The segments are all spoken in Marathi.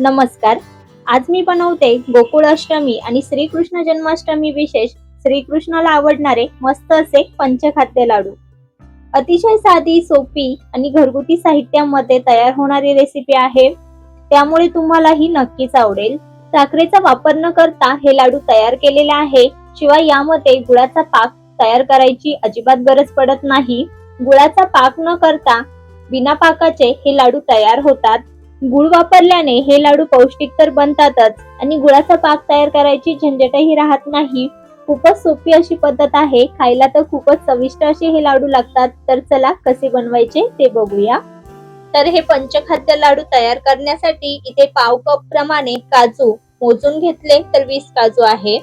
नमस्कार. आज मी बनवते गोकुळ अष्टमी आणि श्रीकृष्ण जन्माष्टमी विशेष श्रीकृष्णाला आवडणारे मस्त असे पंचखाद्य लाडू. अतिशय साधी सोपी आणि घरगुती साहित्यामध्ये तयार होणारी रेसिपी आहे. त्यामुळे तुम्हाला ही नक्कीच आवडेल. साखरेचा वापर न करता हे लाडू तयार केलेले आहे. शिवाय यामध्ये गुळाचा पाक तयार करायची अजिबात गरज पडत नाही. गुळाचा पाक न करता बिना पाकाचे हे लाडू तयार होतात. गुळ वापरल्याने हे लाडू पौष्टिक तर बनतातच आणि गुळाचा पाक तयार करायची झंझटही राहत नाही. खूपच सोपी अशी पद्धत आहे. खायला तर खूपच चविष्ट असे हे लाडू लागतात. तर चला कसे बनवायचे ते बघूया. तर हे पंचखाद्य लाडू तयार करण्यासाठी इथे पाव कप प्रमाणे काजू मोजून घेतले तर वीस काजू आहे.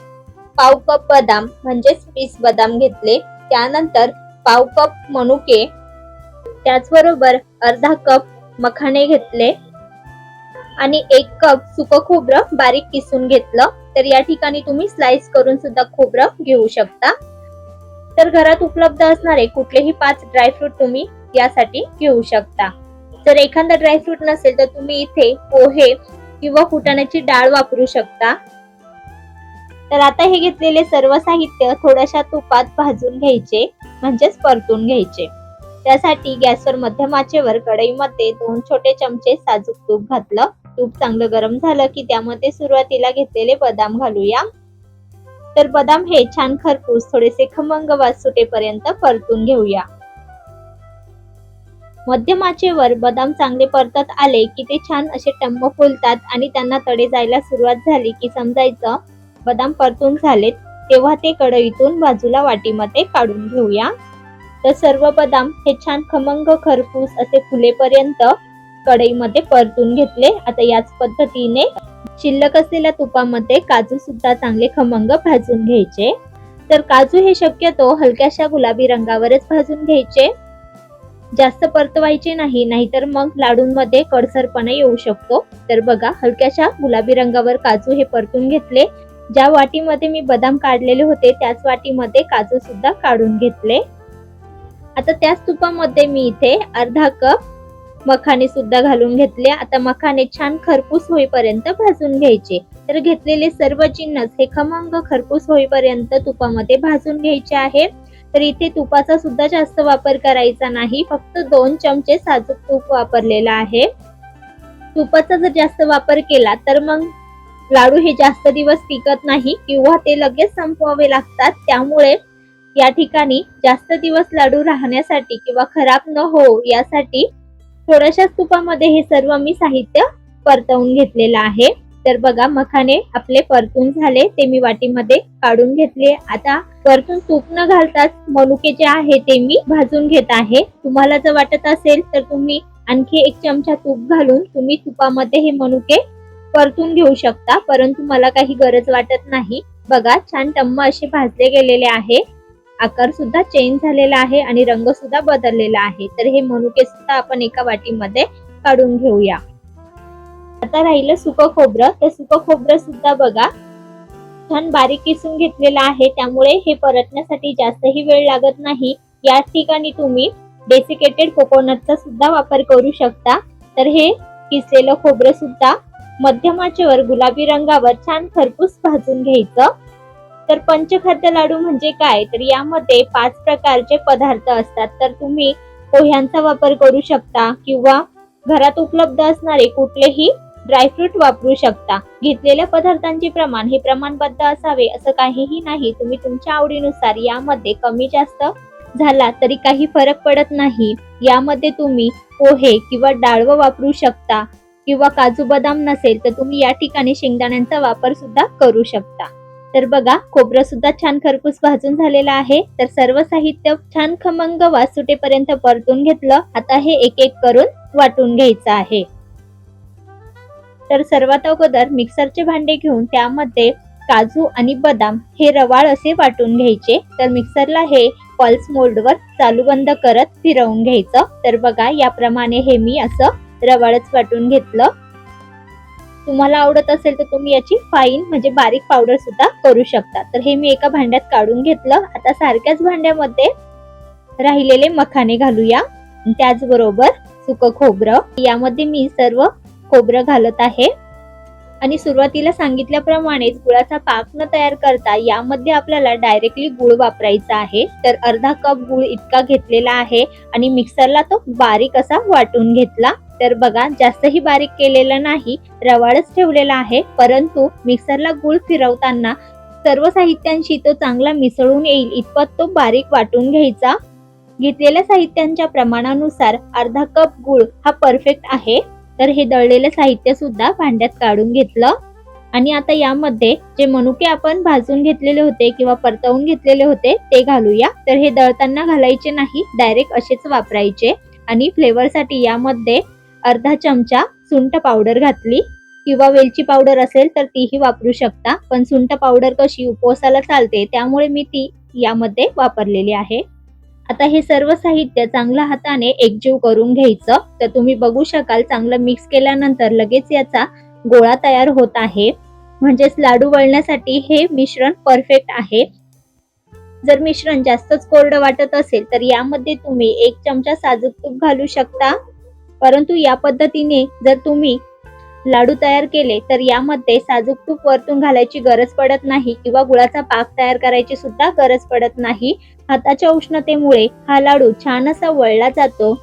पाव कप बदाम म्हणजेच वीस बदाम घेतले. त्यानंतर पाव कप मनुके त्याचबरोबर अर्धा कप मखाणे घेतले. आणि एक कप सुक खोबरं बारीक किसून घेतलं. तर या ठिकाणी तुम्ही स्लाइस करून सुद्धा खोबरं घेऊ शकता. तर घरात उपलब्ध असणारे कुठलेही पाच ड्रायफ्रूट तुम्ही यासाठी घेऊ शकता. जर एखादा ड्रायफ्रूट नसेल तर तुम्ही इथे पोहे किंवा फुटाण्याची डाळ वापरू शकता. तर आता हे घेतलेले सर्व साहित्य थोड्याशा तुपात भाजून घ्यायचे म्हणजेच परतून घ्यायचे. त्यासाठी गॅसवर मध्यम आचेवर कढईमध्ये दोन छोटे चमचे साजूक तूप घातलं. तूप चांगलं गरम झालं की त्यामध्ये सुरुवातीला घेतलेले बदाम घालूया. तर बदाम हे छान खरपूस थोडेसे खमंग वास सुटेपर्यंत परतून घेऊया. मध्यमाचेवर बदाम चांगले परतत आले की ते छान असे टम्म फुलतात आणि त्यांना तडे जायला सुरुवात झाली की समजायचं बदाम परतून झालेत तेव्हा ते कढईतून बाजूला वाटीमध्ये काढून घेऊया. तर सर्व बदाम हे छान खमंग खरपूस असे फुलेपर्यंत कढईमध्ये परतून घेतले. आता याच पद्धतीने शिल्लक असलेल्या तुपामध्ये काजू सुद्धा चांगले खमंग भाजून घ्यायचे. तर काजू हे शक्यतो हलक्याशा गुलाबी रंगावरच भाजून घ्यायचे. जास्त परतवायचे नाही नाहीतर मग लाडूंमध्ये कडसरपणा येऊ शकतो. तर बघा हलक्याशा गुलाबी रंगावर काजू हे परतून घेतले. ज्या वाटीमध्ये मी बदाम काढलेले होते त्याच वाटीमध्ये काजू सुद्धा काढून घेतले. आता त्याच तुपामध्ये मी इथे अर्धा कप मखाने सुद्धा घालून घेतले. आता मखाने छान खरपूस होईपर्यंत भाजून घ्यायचे. तर घेतलेले सर्व जिन्नस हे खमंग खरपूस होईपर्यंत तुपामध्ये भाजून घ्यायचे आहे. तर इथे तुपाचा सुद्धा जास्त वापर करायचा नाही. फक्त दोन चमचे साजूक तूप वापरलेला आहे. तुपाचा जर जास्त वापर केला तर मग लाडू हे जास्त दिवस टिकत नाही किंवा ते लगेच संपवावे लागतात. त्यामुळे या ठिकाणी जास्त दिवस लाडू राहण्यासाठी किंवा खराब न हो यासाठी थोड्याशाच तुपामध्ये हे सर्व मी साहित्य परतवून घेतलेलं आहे. तर बघा मखाने आपले परतून झाले ते मी वाटीमध्ये काढून घेतले. आता परतून तूप न घालताच मनुके जे आहे ते मी भाजून घेत आहे. तुम्हाला जर वाटत असेल तर तुम्ही आणखी एक चमचा तूप घालून तुम्ही तुपामध्ये हे मनुके परतून घेऊ शकता परंतु मला काही गरज वाटत नाही. बघा छान टम्म असे भाजले गेलेले आहे. आकार सुद्धा चेंज झालेला आहे आणि रंग सुद्धा बदललेला आहे. तर हे मनुके सुद्धा आपण एका वाटीमध्ये काढून घेऊया. आता राहिलं सुक खोबरं. तर सुक खोबरं सुद्धा बघा छान बारीक किसून घेतलेलं आहे. त्यामुळे हे परतण्यासाठी जास्तही वेळ लागत नाही. या ठिकाणी तुम्ही डेसिकेटेड कोकोनटचा सुद्धा वापर करू शकता. तर हे किसलेलं खोबरं सुद्धा मध्यमाचेवर गुलाबी रंगावर छान खरपूस भाजून घ्यायचं. तर पंचखाद्य लाडू म्हणजे काय? तर यामध्ये पाच प्रकारचे पदार्थ असतात. तर तुम्ही पोह्यांचा वापर करू शकता किंवा घरात उपलब्ध असणारे कुठलेही ड्रायफ्रूट वापरू शकता. घेतलेल्या पदार्थांचे प्रमाण हे प्रमाणबद्ध असावे असं काहीही नाही. तुम्ही तुमच्या आवडीनुसार यामध्ये कमी जास्त झाला तरी काही फरक पडत नाही. यामध्ये तुम्ही पोहे किंवा डाळव वापरू शकता किंवा काजू बदाम नसेल तर तुम्ही या ठिकाणी शेंगदाण्यांचा वापर सुद्धा करू शकता. तर बघा खोबरं सुद्धा छान खरपूस भाजून झालेलं आहे. तर सर्व साहित्य छान खमंग वास सुटेपर्यंत परतून घेतलं. आता हे एक एक करून वाटून घ्यायचं आहे. तर सर्वात अगोदर मिक्सरचे भांडे घेऊन त्यामध्ये काजू आणि बदाम हे रवाळ असे वाटून घ्यायचे. तर मिक्सरला हे पल्स मोल्डवर चालू बंद करत फिरवून घ्यायचं. तर बघा याप्रमाणे हे मी असं रवाळच वाटून घेतलं. तुम्हाला आवडत असेल तर तुम्ही याची फाईन म्हणजे बारीक पावडर सुद्धा करू शकता. तर हे मी एका भांड्यात काढून घेतलं. आता सारख्याच भांड्यामध्ये राहिलेले मखाने घालूया. त्याचबरोबर सुक खोबरं. यामध्ये मी सर्व खोबरं घालत आहे. आणि सुरुवातीला सांगितल्याप्रमाणेच गुळाचा पाक न तयार करता यामध्ये आपल्याला डायरेक्टली गुळ वापरायचा आहे. तर अर्धा कप गुळ इतका घेतलेला आहे. आणि मिक्सरला तो बारीक असा वाटून घेतला. तर बघा जास्तही बारीक केलेलं नाही रवाळच ठेवलेला आहे. परंतु मिक्सरला गुळ फिरवताना सर्व साहित्यांशी तो चांगला मिसळून येईल इतपत तो बारीक वाटून घ्यायचा. घेतलेल्या साहित्यांच्या प्रमाणानुसार अर्धा कप गुळ हा परफेक्ट आहे. तर हे दळलेलं साहित्य सुद्धा भांड्यात काढून घेतलं. आणि आता यामध्ये जे मनुके आपण भाजून घेतलेले होते किंवा परतवून घेतलेले होते ते घालूया. तर हे दळताना घालायचे नाही डायरेक्ट असेच वापरायचे. आणि फ्लेवरसाठी यामध्ये अर्धा चमचा सुंठ पावडर घातली. किंवा वेलची पावडर असेल तर तीही वापरू शकता. पण सुंठ पावडर कशी उपवासाला चालते त्यामुळे मी ती यामध्ये वापरलेली आहे. आता हे सर्व साहित्य चांगल्या हाताने एकजीव करून घ्यायचं. तर तुम्ही बघू शकाल चांगलं मिक्स केल्यानंतर लगेच याचा गोळा तयार होत आहे. म्हणजेच लाडू वळण्यासाठी हे मिश्रण परफेक्ट आहे. जर मिश्रण जास्तच कोरडं वाटत असेल तर यामध्ये तुम्ही एक चमचा साजूक तूप घालू शकता. परंतु या पद्धतीने जर तुम्ही लाडू तयार केले तर यामध्ये साजूक तूप वरतून घालायची गरज पडत नाही किंवा गुळाचा पाक तयार करायची सुद्धा गरज पडत नाही. हाताच्या उष्णतेमुळे हा लाडू छान असा वळला जातो.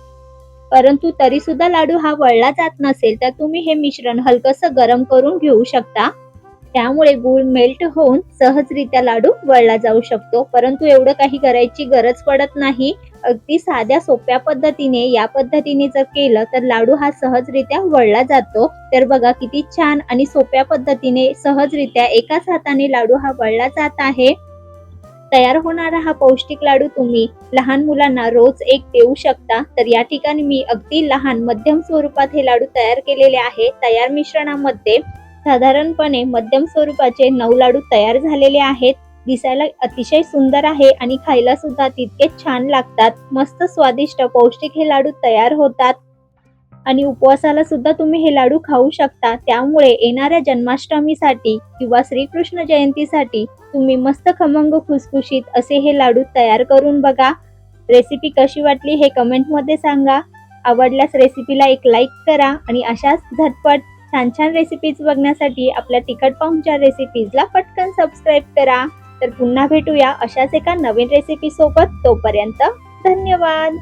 परंतु तरी सुद्धा लाडू हा वळला जात नसेल तर तुम्ही हे मिश्रण हलकस गरम करून घेऊ शकता. त्यामुळे गुळ मेल्ट होऊन सहजरित्या लाडू वळला जाऊ शकतो. परंतु एवढं काही करायची गरज पडत नाही. अगदी साध्या सोप्या पद्धतीने या पद्धतीने जर केलं तर लाडू हा सहजरित्या वळला जातो. तर बघा किती छान आणि सोप्या पद्धतीने सहजरित्या एकाच हाताने लाडू हा वळला जात आहे. तयार होणारा हा पौष्टिक लाडू तुम्ही लहान मुलांना रोज एक देऊ शकता. तर या ठिकाणी मी अगदी लहान मध्यम स्वरूपात हे लाडू तयार केलेले आहे. तयार मिश्रणामध्ये साधारणपणे मध्यम स्वरूपाचे नऊ लाडू तयार झालेले आहेत. दिसायला अतिशय सुंदर आहे आणि खायला सुद्धा तितकेच छान लागतात. मस्त स्वादिष्ट पौष्टिक हे लाडू तयार होतात. आणि उपवासाला सुद्धा तुम्ही हे लाडू खाऊ शकता. त्यामुळे येणाऱ्या जन्माष्टमीसाठी किंवा श्रीकृष्ण जयंतीसाठी तुम्ही मस्त खमंग खुसखुशीत असे हे लाडू तयार करून बघा. रेसिपी कशी वाटली हे कमेंटमध्ये सांगा. आवडल्यास रेसिपीला एक लाईक करा आणि अशाच झटपट छान छान रेसिपीज बघण्यासाठी आपल्या तिखट पाहुणच्या रेसिपीजला पटकन सबस्क्राईब करा. तर पुन्हा भेटूया अशाच एका नवीन रेसिपी सोबत. तोपर्यंत धन्यवाद.